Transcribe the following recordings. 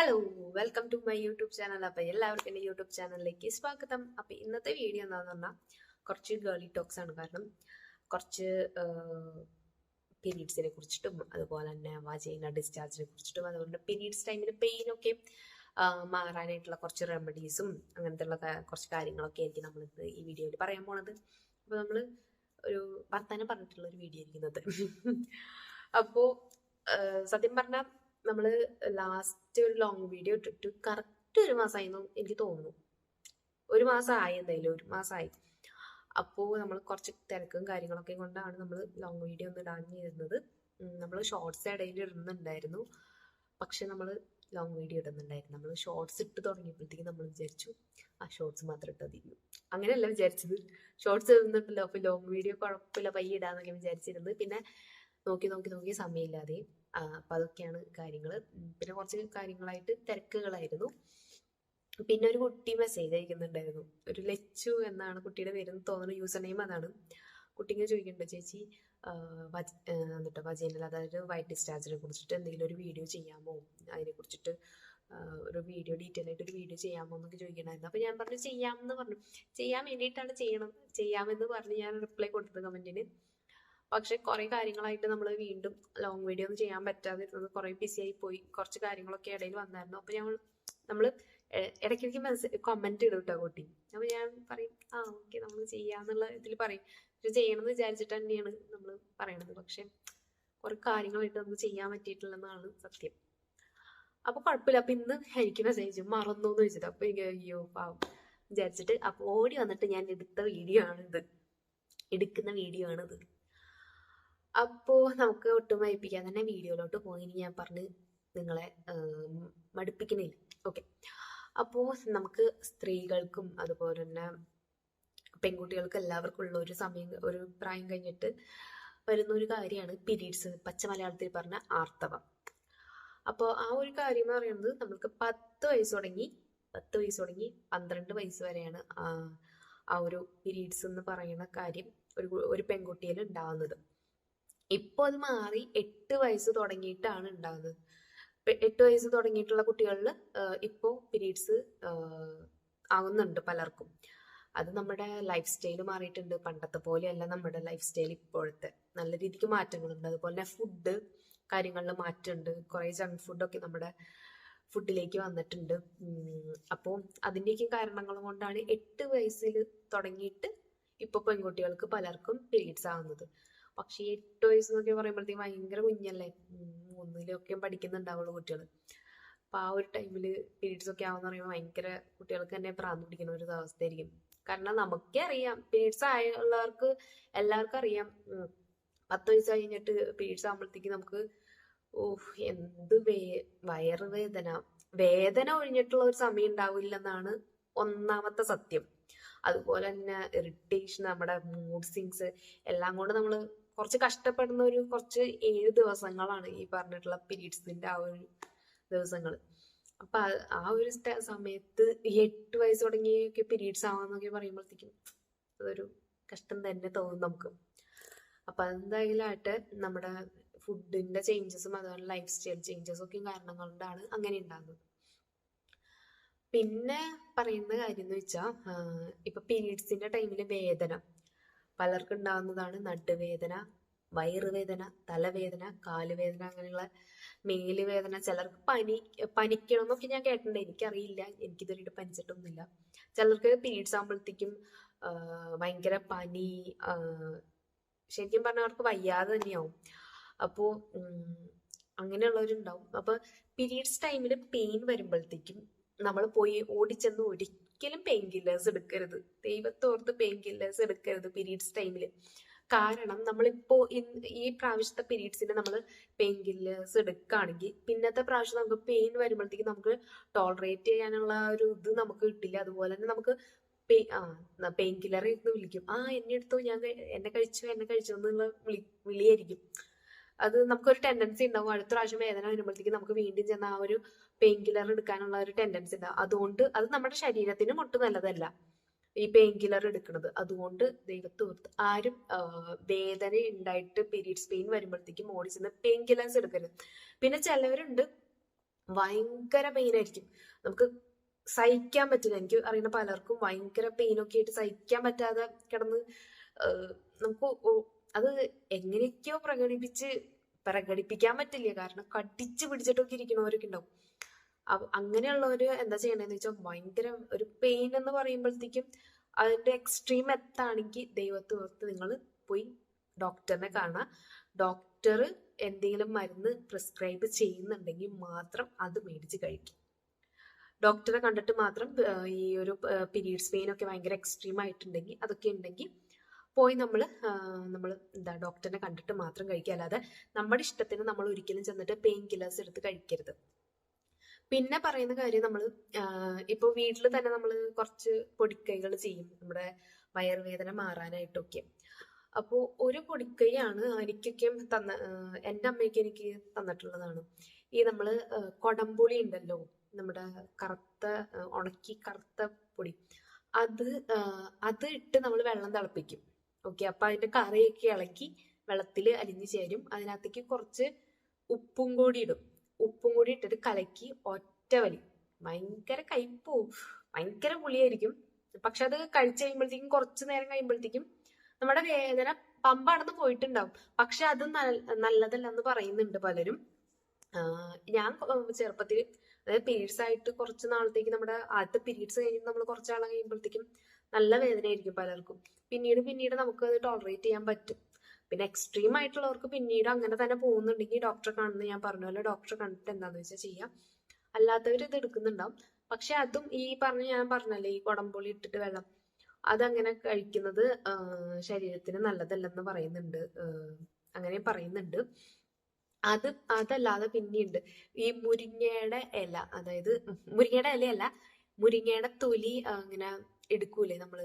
Hello welcome to my YouTube channel അപ്പൊ എല്ലാവർക്കും എന്റെ യൂട്യൂബ് ചാനലിലേക്ക് സ്വാഗതം. അപ്പൊ ഇന്നത്തെ വീഡിയോ എന്താന്ന് പറഞ്ഞാൽ കുറച്ച് ഗേളി ടോക്സ് ആണ്. കാരണം കുറച്ച് പീരീഡ്സിനെ കുറിച്ചിട്ടും അതുപോലെ തന്നെ വജൈന ഡിസ്ചാർജിനെ കുറിച്ചിട്ടും അതുപോലെ പീരീഡ്സ് ടൈമിൽ പെയിനൊക്കെ മാറാനായിട്ടുള്ള കുറച്ച് റെമഡീസും അങ്ങനത്തെ ഉള്ള കുറച്ച് കാര്യങ്ങളൊക്കെ ആയിരിക്കും നമ്മൾ ഈ വീഡിയോയിൽ പറയാൻ പോണത്. അപ്പോൾ നമ്മൾ ഒരു വർത്താനം പറഞ്ഞിട്ടുള്ള ഒരു വീഡിയോ ആയിരിക്കുന്നത് അപ്പോൾ സത്യം പറഞ്ഞാൽ നമ്മൾ ലാസ്റ്റ് ഒരു ലോങ് വീഡിയോ ഇട്ടിട്ട് കറക്റ്റ് ഒരു മാസമായിരുന്നു എനിക്ക് തോന്നുന്നു. ഒരു മാസമായി എന്തായാലും ഒരു മാസമായി അപ്പോൾ നമ്മൾ കുറച്ച് തിരക്കും കാര്യങ്ങളൊക്കെ കൊണ്ടാണ് നമ്മൾ ലോങ് വീഡിയോ ഒന്നും ഇടാൻ ചെയ്തിരുന്നത് നമ്മൾ ഷോർട്സ് ഇടയിൽ ഇടുന്നുണ്ടായിരുന്നു. പക്ഷെ നമ്മൾ ലോങ് വീഡിയോ ഇടുന്നുണ്ടായിരുന്നു. നമ്മൾ ഷോർട്സ് ഇട്ട് തുടങ്ങിയപ്പോഴത്തേക്ക് നമ്മൾ വിചാരിച്ചു ആ ഷോർട്സ് മാത്രം ഇട്ടാൽ തീരും അങ്ങനെയല്ല വിചാരിച്ചത്. ഷോർട്സ് ഇടുന്നുണ്ടല്ലോ അപ്പോൾ ലോങ് വീഡിയോ കുഴപ്പമില്ല പയ്യെ ഇടാന്നൊക്കെ വിചാരിച്ചിരുന്നത്. പിന്നെ നോക്കി നോക്കി നോക്കി സമയമില്ലാതെ അപ്പം അതൊക്കെയാണ് കാര്യങ്ങൾ പിന്നെ കുറച്ച് കാര്യങ്ങളായിട്ട് തിരക്കുകളായിരുന്നു. പിന്നെ ഒരു കുട്ടി മെസ്സേജ് അയക്കുന്നുണ്ടായിരുന്നു. ഒരു ലച്ചു എന്നാണ് കുട്ടിയുടെ പേര് തോന്നുന്നു യൂസർ നെയിം അതാണ്. കുട്ടി ഇങ്ങനെ ചോദിക്കുന്നുണ്ട് ചേച്ചി എന്നിട്ട് വജേനൽ അതായത് വൈറ്റ് ഡിസ്ചാർജിനെ കുറിച്ചിട്ട് എന്തെങ്കിലും ഒരു വീഡിയോ ചെയ്യാമോ? അതിനെ കുറിച്ചിട്ട് ഒരു വീഡിയോ ഡീറ്റെയിൽ ആയിട്ട് ഒരു വീഡിയോ ചെയ്യാമോ എന്നൊക്കെ ചോദിക്കണമായിരുന്നു അപ്പോൾ ഞാൻ പറഞ്ഞു ചെയ്യാമെന്ന് പറഞ്ഞു. ചെയ്യാൻ വേണ്ടിയിട്ടാണ് ചെയ്യണം. ചെയ്യാമെന്ന് പറഞ്ഞ് ഞാൻ റിപ്ലൈ കൊടുത്തത് കമന്റിന് പക്ഷെ കുറെ കാര്യങ്ങളായിട്ട് നമ്മൾ വീണ്ടും ലോങ് വീഡിയോ ഒന്നും ചെയ്യാൻ പറ്റാതിരുന്നത് കുറെ ബിസി ആയി പോയി. കുറച്ച് കാര്യങ്ങളൊക്കെ ഇടയിൽ വന്നായിരുന്നു. അപ്പൊ ഞങ്ങൾ നമ്മൾ ഇടയ്ക്കിടയ്ക്ക് മെസ്സേജ് കമന്റ് ഇടും കേട്ടോ കുട്ടി. അപ്പൊ ഞാൻ പറയും ആ ഓക്കെ നമ്മൾ ചെയ്യാന്നുള്ള ഇതിൽ പറയും. പക്ഷെ ചെയ്യണമെന്ന് വിചാരിച്ചിട്ട് തന്നെയാണ് നമ്മൾ പറയണത്. പക്ഷെ കുറെ കാര്യങ്ങളായിട്ട് നമുക്ക് ചെയ്യാൻ പറ്റിയിട്ടില്ലെന്നാണ് സത്യം. അപ്പൊ കുഴപ്പമില്ല അപ്പൊ ഇന്ന് എനിക്ക് മെസ്സേജ് മറന്നു എന്ന് വെച്ചിട്ട് അപ്പൊ എനിക്ക് അയ്യോ പാവം. വിചാരിച്ചിട്ട് അപ്പൊ ഓടി വന്നിട്ട് ഞാൻ എടുത്ത വീഡിയോ ആണിത്. എടുക്കുന്ന വീഡിയോ ആണിത്. അപ്പോ നമുക്ക് ഒട്ടും വായിപ്പിക്കാൻ തന്നെ വീഡിയോയിലോട്ട് പോയി. ഞാൻ പറഞ്ഞ് നിങ്ങളെ ആം, മടുപ്പിക്കണില്ല ഓക്കെ. അപ്പോൾ നമുക്ക് സ്ത്രീകൾക്കും അതുപോലെ തന്നെ പെൺകുട്ടികൾക്കും എല്ലാവർക്കും ഉള്ള ഒരു സമയം ഒരു പ്രായം കഴിഞ്ഞിട്ട് വരുന്ന ഒരു കാര്യമാണ് പീരീഡ്സ്. പച്ച മലയാളത്തിൽ പറഞ്ഞ ആർത്തവം. അപ്പോൾ ആ ഒരു കാര്യം എന്ന് പറയുന്നത് നമുക്ക് പത്ത് വയസ്സ് തുടങ്ങി പത്ത് വയസ്സ് തുടങ്ങി പന്ത്രണ്ട് വയസ്സ് വരെയാണ് ആ ഒരു പീരീഡ്സ് എന്ന് പറയുന്ന കാര്യം ഒരു ഒരു പെൺകുട്ടിയിൽ ഉണ്ടാവുന്നത്. ഇപ്പോൾ അത് മാറി എട്ട് വയസ്സ് തുടങ്ങിയിട്ടാണ് ഉണ്ടാകുന്നത് എട്ട് വയസ്സ് തുടങ്ങിയിട്ടുള്ള കുട്ടികളിൽ ഇപ്പോൾ പീരീഡ്സ് ആവുന്നുണ്ട് പലർക്കും. അത് നമ്മുടെ ലൈഫ് സ്റ്റൈൽ മാറിയിട്ടുണ്ട്. പണ്ടത്തെ പോലെയല്ല നമ്മുടെ ലൈഫ് സ്റ്റൈൽ ഇപ്പോഴത്തെ. നല്ല രീതിക്ക് മാറ്റങ്ങളുണ്ട്. അതുപോലെ തന്നെ ഫുഡ് കാര്യങ്ങളിൽ മാറ്റമുണ്ട്. കുറേ ജങ്ക് ഫുഡൊക്കെ നമ്മുടെ ഫുഡിലേക്ക് വന്നിട്ടുണ്ട്. അപ്പോൾ അതിന്റെയൊക്കെ കാരണങ്ങൾ കൊണ്ടാണ് എട്ട് വയസ്സിൽ തുടങ്ങിയിട്ട് ഇപ്പോൾ പെൺകുട്ടികൾക്ക് പലർക്കും പീരീഡ്സ് ആവുന്നത്. പക്ഷേ എട്ട് വയസ്സ് എന്നൊക്കെ പറയുമ്പോഴത്തേക്കും ഭയങ്കര കുഞ്ഞല്ലേ? മൂന്നിലൊക്കെ പഠിക്കുന്നുണ്ടാവുള്ളൂ കുട്ടികൾ അപ്പോൾ ആ ഒരു ടൈമിൽ പീരീഡ്സ് ഒക്കെ ആവുന്ന പറയുമ്പോൾ ഭയങ്കര കുട്ടികൾക്ക് തന്നെ ഭ്രാന്ത് പിടിക്കുന്ന ഒരു അവസ്ഥയായിരിക്കും. കാരണം നമുക്കേ അറിയാം പീരീഡ്സ് ആയുള്ളവർക്ക് എല്ലാവർക്കും അറിയാം. പത്ത് വയസ്സ് കഴിഞ്ഞിട്ട് പീരീഡ്സ് ആകുമ്പോഴത്തേക്ക് നമുക്ക് ഓഹ് എന്ത് വേ വയറ് വേദന വേദന ഒഴിഞ്ഞിട്ടുള്ള ഒരു സമയം ഉണ്ടാവില്ലെന്നാണ് ഒന്നാമത്തെ സത്യം. അതുപോലെ തന്നെ ഇറിറ്റേഷൻ നമ്മുടെ മൂഡ് സിങ്സ് എല്ലാം കൊണ്ട് നമ്മൾ കുറച്ച് കഷ്ടപ്പെടുന്ന ഒരു കുറച്ച് ഏഴ് ദിവസങ്ങളാണ് ഈ പറഞ്ഞിട്ടുള്ള പീരീഡ്സിന്റെ ആ ഒരു ദിവസങ്ങൾ അപ്പൊ ആ- ഒരു സമയത്ത് ഈ എട്ട് വയസ്സ് തുടങ്ങിയൊക്കെ പീരീഡ്സ് ആവാന്നൊക്കെ പറയുമ്പോഴത്തേക്കും അതൊരു കഷ്ടം തന്നെ തോന്നും നമുക്ക്. അപ്പൊ അതെന്തായാലും ആയിട്ട് നമ്മുടെ ഫുഡിന്റെ ചേഞ്ചസും അതുപോലെ ലൈഫ് സ്റ്റൈൽ ചേഞ്ചസും ഒക്കെ കാരണം കൊണ്ടാണ് അങ്ങനെ ഉണ്ടാകുന്നത് പിന്നെ പറയുന്ന കാര്യം എന്ന് വെച്ചാൽ ഇപ്പൊ പീരീഡ്സിന്റെ ടൈമിൽ വേദന പലർക്കും ഉണ്ടാകുന്നതാണ് നടുവേദന വയറുവേദന തലവേദന കാലുവേദന അങ്ങനെയുള്ള മേലുവേദന. ചിലർക്ക് പനി പനിക്കണം എന്നൊക്കെ ഞാൻ കേട്ടിട്ടുണ്ട്. എനിക്കറിയില്ല. എനിക്കിതുവരെയായിട്ട് പനിച്ചിട്ടൊന്നുമില്ല. ചിലർക്ക് പീരീഡ്സ് ആകുമ്പോഴത്തേക്കും ഭയങ്കര പനി ശരിക്കും പറഞ്ഞാൽ അവർക്ക് വയ്യാതെ തന്നെയാവും. അപ്പോൾ അങ്ങനെയുള്ളവരുണ്ടാവും. അപ്പോൾ പീരീഡ്സ് ടൈമിൽ പെയിൻ വരുമ്പോഴത്തേക്കും നമ്മൾ പോയി ഓടിച്ചെന്ന് ഒരിക്കലും പെയിൻ കില്ലേഴ്സ് എടുക്കരുത്. ദൈവത്തോർത്ത് പെയിൻ കില്ലേഴ്സ് എടുക്കരുത് പീരീഡ്സ് ടൈമിൽ കാരണം നമ്മളിപ്പോ ഈ പ്രാവശ്യത്തെ പീരീഡ്സിന് നമ്മൾ പെയിൻ കില്ലേഴ്സ് എടുക്കുകയാണെങ്കിൽ പിന്നത്തെ പ്രാവശ്യം നമുക്ക് പെയിൻ വരുമ്പോഴത്തേക്ക് നമുക്ക് ടോളറേറ്റ് ചെയ്യാനുള്ള ഒരു ഇത് നമുക്ക് കിട്ടില്ല. അതുപോലെ തന്നെ നമുക്ക് പെയിൻ കില്ലർ ഇരുന്ന് വിളിക്കും. ആ എന്നെ എടുത്തു ഞാൻ എന്നെ കഴിച്ചു എന്നെ കഴിച്ചു എന്നുള്ള വിളി വിളിയായിരിക്കും. അത് നമുക്കൊരു ടെൻഡൻസി ഉണ്ടാവും. അടുത്ത പ്രാവശ്യം വേദന വരുമ്പോഴത്തേക്ക് നമുക്ക് വീണ്ടും ചെന്ന ആ ഒരു പെയിൻ കില്ലർ എടുക്കാനുള്ള ഒരു ടെൻഡൻസി ഉണ്ടാവും അതുകൊണ്ട് അത് നമ്മുടെ ശരീരത്തിനും ഒട്ടും നല്ലതല്ല. ഈ പെയിൻ കില്ലർ എടുക്കുന്നത് അതുകൊണ്ട് ദൈവത്തെ ഓർത്ത് ആരും വേദന ഉണ്ടായിട്ട് പീരീഡ്സ് പെയിൻ വരുമ്പോഴത്തേക്കും ഓടി ചെന്ന് പെയിൻ കില്ലേഴ്സ് എടുക്കരുത്. പിന്നെ ചിലവരുണ്ട്. ഭയങ്കര പെയിൻ ആയിരിക്കും. നമുക്ക് സഹിക്കാൻ പറ്റില്ല. എനിക്ക് അറിയുന്ന പലർക്കും ഭയങ്കര പെയിനൊക്കെ ആയിട്ട് സഹിക്കാൻ പറ്റാതെ കിടന്ന് നമുക്ക് അത് എങ്ങനെയൊക്കെയോ പ്രകടിപ്പിച്ച് പ്രകടിപ്പിക്കാൻ പറ്റില്ല. കാരണം കടിച്ചു പിടിച്ചിട്ടൊക്കെ ഇരിക്കണവരൊക്കെ ഉണ്ടാവും അപ്പൊ അങ്ങനെയുള്ളവര് എന്താ ചെയ്യണമെന്ന് വെച്ചാൽ ഭയങ്കര ഒരു പെയിൻ എന്ന് പറയുമ്പോഴത്തേക്കും അതിന്റെ എക്സ്ട്രീം എത്താണെങ്കിൽ ദൈവത്തെ ഓർത്ത് നിങ്ങൾ പോയി ഡോക്ടറിനെ കാണുക. ഡോക്ടർ എന്തെങ്കിലും മരുന്ന് പ്രിസ്ക്രൈബ് ചെയ്യുന്നുണ്ടെങ്കിൽ മാത്രം അത് മേടിച്ച് കഴിക്കും. ഡോക്ടറെ കണ്ടിട്ട് മാത്രം ഈ ഒരു പീരീഡ്സ് പെയിൻ ഒക്കെ ഭയങ്കര എക്സ്ട്രീം ആയിട്ടുണ്ടെങ്കിൽ അതൊക്കെ ഉണ്ടെങ്കിൽ പോയി നമ്മൾ നമ്മൾ എന്താ ഡോക്ടറിനെ കണ്ടിട്ട് മാത്രം കഴിക്കുക അല്ലാതെ നമ്മുടെ ഇഷ്ടത്തിന് നമ്മൾ ഒരിക്കലും ചെന്നിട്ട് പെയിൻ കില്ലേഴ്സ് എടുത്ത് കഴിക്കരുത്. പിന്നെ പറയുന്ന കാര്യം നമ്മൾ ഇപ്പൊ വീട്ടിൽ തന്നെ നമ്മൾ കുറച്ച് പൊടിക്കൈകൾ ചെയ്യും. നമ്മുടെ വയറുവേദന മാറാനായിട്ടൊക്കെ. അപ്പോൾ ഒരു പൊടിക്കൈയാണ് എനിക്കൊക്കെ തന്ന എന്റെ അമ്മയ്ക്ക് എനിക്ക് തന്നിട്ടുള്ളതാണ്. ഈ നമ്മൾ കൊടംപുളി ഉണ്ടല്ലോ നമ്മുടെ കറുത്ത ഉണക്കി കറുത്ത പൊടി. അത് അത് ഇട്ട് നമ്മൾ വെള്ളം തിളപ്പിക്കും. ഓക്കെ അപ്പൊ അതിന്റെ കറിയൊക്കെ ഇളക്കി വെള്ളത്തിൽ അലിഞ്ഞു ചേരും. അതിനകത്തേക്ക് കുറച്ച് ഉപ്പും കൂടി ഇടും. ഉപ്പും കൂടി ഇട്ടിട്ട് കലക്കി ഒറ്റ വലി. ഭയങ്കര കയ്പോവും ഭയങ്കര പുളിയായിരിക്കും. പക്ഷെ അത് കഴിച്ചു കഴിയുമ്പോഴത്തേക്കും കുറച്ചു നേരം കഴിയുമ്പോഴത്തേക്കും നമ്മുടെ വേദന പമ്പാണെന്ന് പോയിട്ടുണ്ടാവും. പക്ഷെ അത് നല്ലതല്ല എന്ന് പറയുന്നുണ്ട് പലരും. ഞാൻ ചെറുപ്പത്തിൽ അതായത് പീരീഡ്സ് ആയിട്ട് കുറച്ച് നാളത്തേക്ക് നമ്മുടെ ആദ്യത്തെ പീരീഡ്സ് കഴിഞ്ഞ് നമ്മൾ കുറച്ച് നാൾ കഴിയുമ്പോഴത്തേക്കും നല്ല വേദനയായിരിക്കും പലർക്കും. പിന്നീട് പിന്നീട് നമുക്ക് അത് ടോളറേറ്റ് ചെയ്യാൻ പറ്റും. പിന്നെ എക്സ്ട്രീം ആയിട്ടുള്ളവർക്ക് പിന്നീട് അങ്ങനെ തന്നെ പോകുന്നുണ്ടെങ്കിൽ ഡോക്ടറെ കാണുന്ന ഞാൻ പറഞ്ഞ പോലെ ഡോക്ടറെ കണ്ടിട്ട് എന്താന്ന് വെച്ചാൽ ചെയ്യാം. അല്ലാത്തവർ ഇത് എടുക്കുന്നുണ്ടാവും. പക്ഷെ അതും ഈ പറഞ്ഞ ഞാൻ പറഞ്ഞല്ലേ ഈ കുടംപുളി ഇട്ടിട്ട് വെള്ളം. അതങ്ങനെ കഴിക്കുന്നത് ശരീരത്തിന് നല്ലതല്ലെന്ന് പറയുന്നുണ്ട്. അങ്ങനെ പറയുന്നുണ്ട്. അത് അതല്ലാതെ പിന്നെയുണ്ട് ഈ മുരിങ്ങയുടെ ഇല അതായത് മുരിങ്ങയുടെ ഇലയല്ല മുരിങ്ങയുടെ തൊലി അങ്ങനെ എടുക്കൂലേ നമ്മൾ?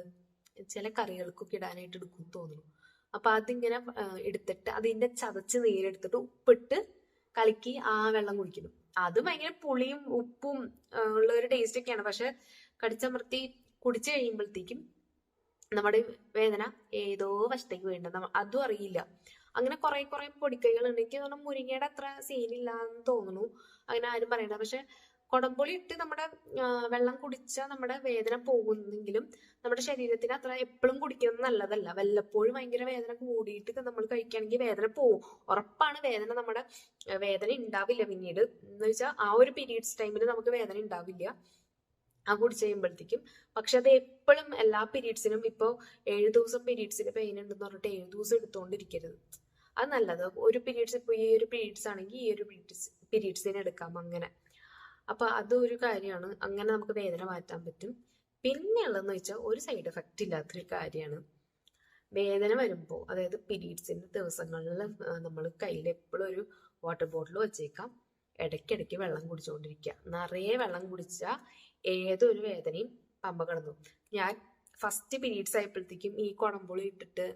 ചില കറികൾക്കൊക്കെ ഇടാനായിട്ട് എടുക്കും തോന്നുന്നു. അപ്പൊ അതിങ്ങനെ എടുത്തിട്ട് അതിന്റെ ചതച്ച് നീരെടുത്തിട്ട് ഉപ്പിട്ട് കലക്കി ആ വെള്ളം കുടിക്കുന്നു. അത് ഭയങ്കര പുളിയും ഉപ്പും ഉള്ള ഒരു ടേസ്റ്റ് ഒക്കെയാണ്. പക്ഷെ കടിച്ചമർത്തി കുടിച്ചു കഴിയുമ്പോഴത്തേക്കും നമ്മുടെ വേദന ഏതോ വശത്തേക്ക് വേണ്ടത് അതും അറിയില്ല. അങ്ങനെ കുറെ കുറെ പൊടിക്കൈകൾ ഉണ്ട് എനിക്ക് തോന്നുന്നു മുരിങ്ങയുടെ അത്ര സീനില്ല എന്ന് തോന്നുന്നു. അങ്ങനെ ആരും പറയണ്ട. പക്ഷെ കൊടംപുളി ഇട്ട് നമ്മുടെ വെള്ളം കുടിച്ചാൽ നമ്മുടെ വേദന പോകുന്നെങ്കിലും നമ്മുടെ ശരീരത്തിന് അത്ര എപ്പോഴും കുടിക്കുന്നത് നല്ലതല്ല. വല്ലപ്പോഴും ഭയങ്കര വേദന കൂടിയിട്ട് നമ്മൾ കഴിക്കുകയാണെങ്കിൽ വേദന പോകും. ഉറപ്പാണ് വേദന നമ്മുടെ വേദന ഉണ്ടാവില്ല പിന്നീട് എന്ന് വെച്ചാൽ ആ ഒരു പീരീഡ്സ് ടൈമിൽ നമുക്ക് വേദന ഉണ്ടാവില്ല ആ കുടിച്ച് കഴിയുമ്പോഴത്തേക്കും. പക്ഷെ അത് എപ്പോഴും എല്ലാ പീരീഡ്സിനും ഇപ്പോൾ ഏഴ് ദിവസം പീരീഡ്സിന് പെയിൻ ഉണ്ടെന്ന് പറഞ്ഞിട്ട് ഏഴ് ദിവസം എടുത്തുകൊണ്ടിരിക്കരുത് അത് നല്ലത്. ഒരു പീരീഡ്സ് ഇപ്പോൾ ഈ ഒരു പീരീഡ്സ് ആണെങ്കിൽ ഈ ഒരു പീരീഡ്സ് പീരീഡ്സിന് എടുക്കാം അങ്ങനെ. അപ്പൊ അത് ഒരു കാര്യമാണ് അങ്ങനെ നമുക്ക് വേദന മാറ്റാൻ പറ്റും. പിന്നെ ഉള്ളതെന്ന് വെച്ചാൽ ഒരു സൈഡ് എഫക്റ്റ് ഇല്ലാത്തൊരു കാര്യമാണ് വേദന വരുമ്പോൾ അതായത് പീരീഡ്സിന്റെ ദിവസങ്ങളിൽ നമ്മൾ കയ്യിൽ എപ്പോഴും ഒരു വാട്ടർ ബോട്ടിൽ വെച്ചേക്കാം. ഇടയ്ക്കിടയ്ക്ക് വെള്ളം കുടിച്ചുകൊണ്ടിരിക്കുക നിറയെ വെള്ളം കുടിച്ചാൽ ഏതൊരു വേദനയും പമ്പ കിടന്നു. ഞാൻ ഫസ്റ്റ് പീരീഡ്സ് ആയപ്പോഴത്തേക്കും ഈ കുടംപുളി ഇട്ടിട്ട്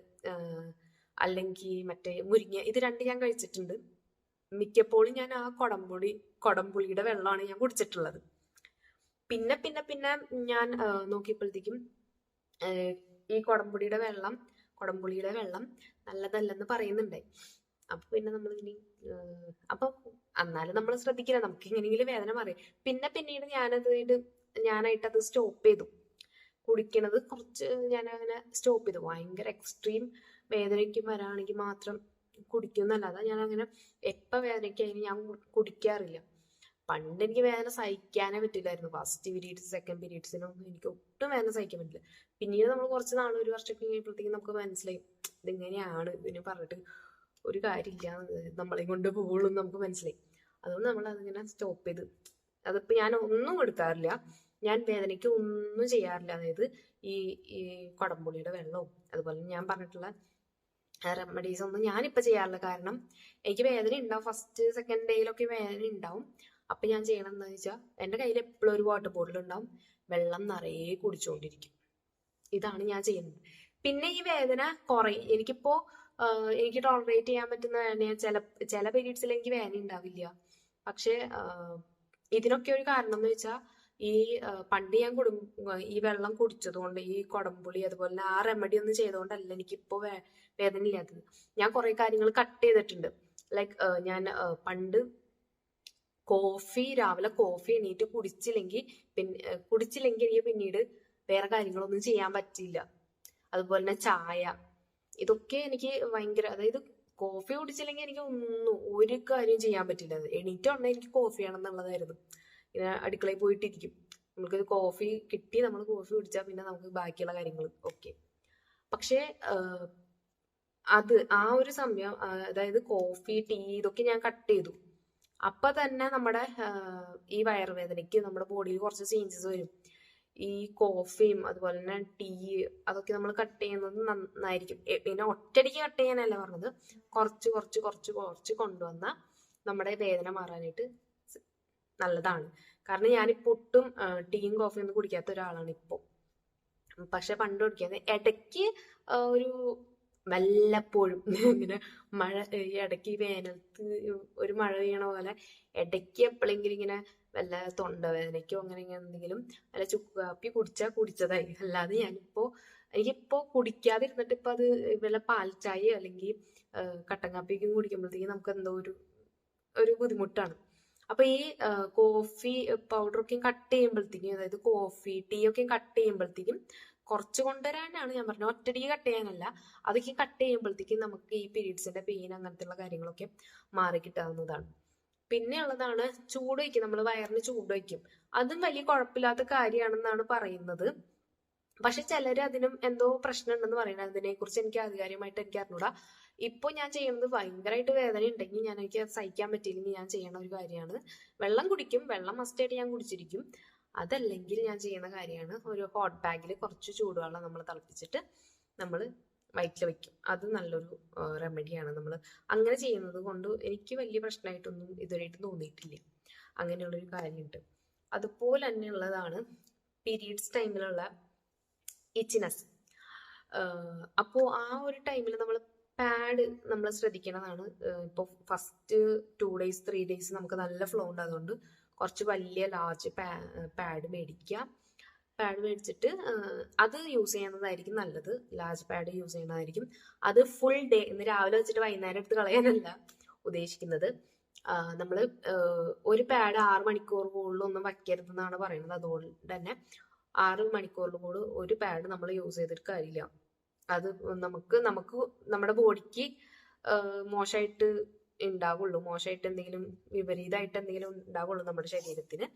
അല്ലെങ്കിൽ മറ്റേ മുരിങ്ങ ഇത് രണ്ട് ഞാൻ കഴിച്ചിട്ടുണ്ട്. മിക്കപ്പോഴും ഞാൻ ആ കൊടംപുളി കൊടംപുളിയുടെ വെള്ളമാണ് ഞാൻ കുടിച്ചിട്ടുള്ളത്. പിന്നെ പിന്നെ പിന്നെ ഞാൻ നോക്കിയപ്പോഴത്തേക്കും ഈ കൊടംപുളിയുടെ വെള്ളം കൊടംപുളിയുടെ വെള്ളം നല്ലതല്ലെന്ന് പറയുന്നുണ്ട്. അപ്പൊ പിന്നെ നമ്മൾ ഇനി അപ്പൊ എന്നാലും നമ്മൾ ശ്രദ്ധിക്കില്ല നമുക്ക് ഇങ്ങനെയെങ്കിലും വേദന മാറി. പിന്നെ പിന്നീട് ഞാനത് ഞാനായിട്ട് അത് സ്റ്റോപ്പ് ചെയ്തു. കുടിക്കണത് കുറച്ച് ഞാൻ അങ്ങനെ സ്റ്റോപ്പ് ചെയ്തു. ഭയങ്കര എക്സ്ട്രീം വേദനയ്ക്ക് വരാണെങ്കിൽ മാത്രം കുടിക്കുന്നല്ലാതെ ഞാൻ അങ്ങനെ എപ്പോ വേദനയ്ക്കായാലും ഞാൻ കുടിക്കാറില്ല. പണ്ട് എനിക്ക് വേദന സഹിക്കാനേ പറ്റില്ലായിരുന്നു. ഫസ്റ്റ് പീരീഡ്സ് സെക്കൻഡ് പീരീഡ്സിനും എനിക്ക് ഒട്ടും വേദന സഹിക്കാൻ പറ്റില്ല. പിന്നീട് നമ്മൾ കുറച്ച് നാൾ ഒരു വർഷമൊക്കെ കഴിയുമ്പോഴത്തേക്കും നമുക്ക് മനസ്സിലായി ഇതിങ്ങനെയാണ് ഇതിന് പറഞ്ഞിട്ട് ഒരു കാര്യമില്ല നമ്മളെ കൊണ്ട് പോകുള്ളൂ നമുക്ക് മനസ്സിലായി. അതുകൊണ്ട് നമ്മൾ അതിങ്ങനെ സ്റ്റോപ്പ് ചെയ്ത് അതിപ്പോ ഞാൻ ഒന്നും എടുക്കാറില്ല ഞാൻ വേദനയ്ക്ക് ഒന്നും ചെയ്യാറില്ല. അതായത് ഈ ഈ കുടംപുളിയുടെ വെള്ളവും അതുപോലെ ഞാൻ പറഞ്ഞിട്ടുള്ള റെമഡീസ് ഒന്നും ഞാനിപ്പോൾ ചെയ്യാറില്ല. കാരണം എനിക്ക് വേദന ഉണ്ടാവും. ഫസ്റ്റ് സെക്കൻഡ് ഡേയിലൊക്കെ വേദന ഉണ്ടാവും. അപ്പം ഞാൻ ചെയ്യണം എന്താ വെച്ചാൽ എന്റെ കയ്യിൽ എപ്പോഴും ഒരു വാട്ടർ ബോട്ടിൽ ഉണ്ടാവും. വെള്ളം നിറയെ കുടിച്ചുകൊണ്ടിരിക്കും ഇതാണ് ഞാൻ ചെയ്യുന്നത്. പിന്നെ ഈ വേദന കുറയും എനിക്കിപ്പോൾ എനിക്ക് ടോളറേറ്റ് ചെയ്യാൻ പറ്റുന്ന വേദന ചില ചില പീരീഡ്സിൽ എനിക്ക് വേദന ഉണ്ടാവില്ല. പക്ഷേ ഇതിനൊക്കെ ഒരു കാരണം എന്ന് വെച്ചാൽ ഈ പണ്ട് ഞാൻ കുടും ഈ വെള്ളം കുടിച്ചതുകൊണ്ട് ഈ കൊടംപുളി അതുപോലെ ആ റെമഡി ഒന്നും ചെയ്തുകൊണ്ടല്ല എനിക്കിപ്പോ വേ- വേദന ഇല്ലാത്തത് ഞാൻ കുറെ കാര്യങ്ങൾ കട്ട് ചെയ്തിട്ടുണ്ട്. ലൈക്ക് ഞാൻ പണ്ട് കോഫി രാവിലെ കോഫി എണീറ്റ് കുടിച്ചില്ലെങ്കിൽ പിന്നെ കുടിച്ചില്ലെങ്കിൽ എനിക്ക് പിന്നീട് വേറെ കാര്യങ്ങളൊന്നും ചെയ്യാൻ പറ്റില്ല അതുപോലെ തന്നെ ചായ. ഇതൊക്കെ എനിക്ക് ഭയങ്കര അതായത് കോഫി കുടിച്ചില്ലെങ്കിൽ എനിക്ക് ഒന്നും ഒരു കാര്യം ചെയ്യാൻ പറ്റില്ല എണീറ്റ ഉടനെ എനിക്ക് കോഫി ആണെന്നുള്ളതായിരുന്നു ഇങ്ങനെ അടുക്കളയിൽ പോയിട്ടിരിക്കും. നമുക്ക് കോഫി കിട്ടി നമ്മൾ കോഫി കുടിച്ചാൽ പിന്നെ നമുക്ക് ബാക്കിയുള്ള കാര്യങ്ങൾ ഓക്കെ പക്ഷേ അത് ആ ഒരു സമയം അതായത് കോഫി ടീ ഇതൊക്കെ ഞാൻ കട്ട് ചെയ്തു. അപ്പൊ തന്നെ നമ്മുടെ ഈ വയറുവേദനയ്ക്ക് നമ്മുടെ ബോഡിയിൽ കുറച്ച് ചേഞ്ചസ് വരും. ഈ കോഫിയും അതുപോലെ തന്നെ ടീ അതൊക്കെ നമ്മൾ കട്ട് ചെയ്യുന്നത് നന്നായിരിക്കും. പിന്നെ ഒറ്റയടിക്ക് കട്ട് ചെയ്യാനല്ല പറഞ്ഞത്. കുറച്ച് കുറച്ച് കുറച്ച് കുറച്ച് കൊണ്ടുവന്ന നമ്മുടെ വേദന മാറാനായിട്ട് നല്ലതാണ്. കാരണം ഞാനിപ്പോ ഒട്ടും ടീയും കോഫിയും ഒന്നും കുടിക്കാത്ത ഒരാളാണ് ഇപ്പോൾ പക്ഷെ പണ്ട് കുടിക്കാതെ ഇടയ്ക്ക് ഒരു വല്ലപ്പോഴും ഇങ്ങനെ മഴ ഈ ഇടയ്ക്ക് വേനൽത്ത് ഒരു മഴ പെയ്യണ പോലെ ഇടയ്ക്ക് എപ്പോഴെങ്കിലും ഇങ്ങനെ വല്ല തൊണ്ടവേദനയ്ക്കോ അങ്ങനെ ഇങ്ങനെ എന്തെങ്കിലും വല്ല ചുക്ക് കാപ്പി കുടിച്ചാൽ കുടിച്ചതായി. അല്ലാതെ ഞാനിപ്പോ എനിക്കിപ്പോ കുടിക്കാതിരുന്നിട്ട് ഇപ്പൊ അത് വല്ല പാൽ ചായ അല്ലെങ്കിൽ കട്ടൻ കാപ്പിയൊക്കെ കുടിക്കുമ്പോഴത്തേക്കും നമുക്ക് എന്തോ ഒരു ഒരു ബുദ്ധിമുട്ടാണ്. അപ്പൊ ഈ കോഫി കോഫി പൗഡറൊക്കെ കട്ട് ചെയ്യുമ്പോഴത്തേക്കും അതായത് കോഫി ടീ ഒക്കെ കട്ട് ചെയ്യുമ്പോഴത്തേക്കും കുറച്ച് കൊണ്ടുവരാനാണ് ഞാൻ പറഞ്ഞത്. ഒറ്റടിക്ക് കട്ട് ചെയ്യാനല്ല. അതൊക്കെ കട്ട് ചെയ്യുമ്പോഴത്തേക്കും നമുക്ക് ഈ പീരീഡ്സിന്റെ പെയിൻ അങ്ങനത്തെയുള്ള കാര്യങ്ങളൊക്കെ മാറി കിട്ടാവുന്നതാണ്. പിന്നെ ഉള്ളതാണ് ചൂട് വയ്ക്കും. നമ്മൾ വയറിന് ചൂട് വയ്ക്കും. അതും വലിയ കുഴപ്പമില്ലാത്ത കാര്യമാണെന്നാണ് പറയുന്നത്. പക്ഷെ ചിലർ അതിനും എന്തോ പ്രശ്നം ഉണ്ടെന്ന് പറയുന്നത്. അതിനെ കുറിച്ച് എനിക്ക് ആധികാരികമായിട്ട് എനിക്ക് അറിഞ്ഞൂടാ. ഇപ്പൊ ഞാൻ ചെയ്യുന്നത് ഭയങ്കരമായിട്ട് വേദന ഉണ്ടെങ്കിൽ ഞാൻ എനിക്ക് സഹിക്കാൻ പറ്റിയില്ലെങ്കിൽ ഞാൻ ചെയ്യണ ഒരു കാര്യമാണ്. വെള്ളം കുടിക്കും. വെള്ളം മസ്റ്റ് ആയിട്ട് ഞാൻ കുടിച്ചിരിക്കും. അതല്ലെങ്കിൽ ഞാൻ ചെയ്യുന്ന കാര്യമാണ് ഒരു ഹോട്ട് ബാഗിൽ കുറച്ച് ചൂടുവെള്ളം നമ്മൾ തിളപ്പിച്ചിട്ട് നമ്മൾ വയറ്റിൽ വെക്കും. അത് നല്ലൊരു റെമഡിയാണ് നമ്മൾ അങ്ങനെ ചെയ്യുന്നത് കൊണ്ട് എനിക്ക് വലിയ പ്രശ്നമായിട്ടൊന്നും ഇതുവരെയായിട്ട് തോന്നിയിട്ടില്ല. അങ്ങനെയുള്ളൊരു കാര്യമുണ്ട്. അതുപോലെ തന്നെയുള്ളതാണ് പീരീഡ്സ് ടൈമിലുള്ള ഇച്ചിനസ് അപ്പോൾ ആ ഒരു ടൈമിൽ നമ്മൾ പാഡ് നമ്മൾ ശ്രദ്ധിക്കേണ്ടതാണ്. ഇപ്പോൾ first two days three days നമുക്ക് നല്ല ഫ്ലോ ഉണ്ട്. അതുകൊണ്ട് കുറച്ച് വലിയ ലാർജ് പാഡ് മേടിക്കുക. പാഡ് മേടിച്ചിട്ട് അത് യൂസ് ചെയ്യുന്നതായിരിക്കും നല്ലത്. ലാർജ് പാഡ് യൂസ് ചെയ്യുന്നതായിരിക്കും. അത് ഫുൾ ഡേ ഇന്ന് രാവിലെ വെച്ചിട്ട് വൈകുന്നേരം എടുത്ത് കളയാനല്ല ഉദ്ദേശിക്കുന്നത്. നമ്മൾ ഒരു പാഡ് ആറ് മണിക്കൂർ കൂടുതലൊന്നും വയ്ക്കരുതെന്നാണ് പറയുന്നത്. അതുകൊണ്ട് തന്നെ ആറ് മണിക്കൂറിൽ കൂടെ ഒരു പാഡ് നമ്മൾ യൂസ് ചെയ്തിട്ട് കാര്യമില്ല. അത് നമുക്ക് നമുക്ക് നമ്മുടെ ബോഡിക്ക് മോശമായിട്ട് ഉണ്ടാവുള്ളൂ. മോശമായിട്ട് എന്തെങ്കിലും വിപരീതമായിട്ട് എന്തെങ്കിലും ഉണ്ടാവുള്ളൂ നമ്മുടെ ശരീരത്തിന്.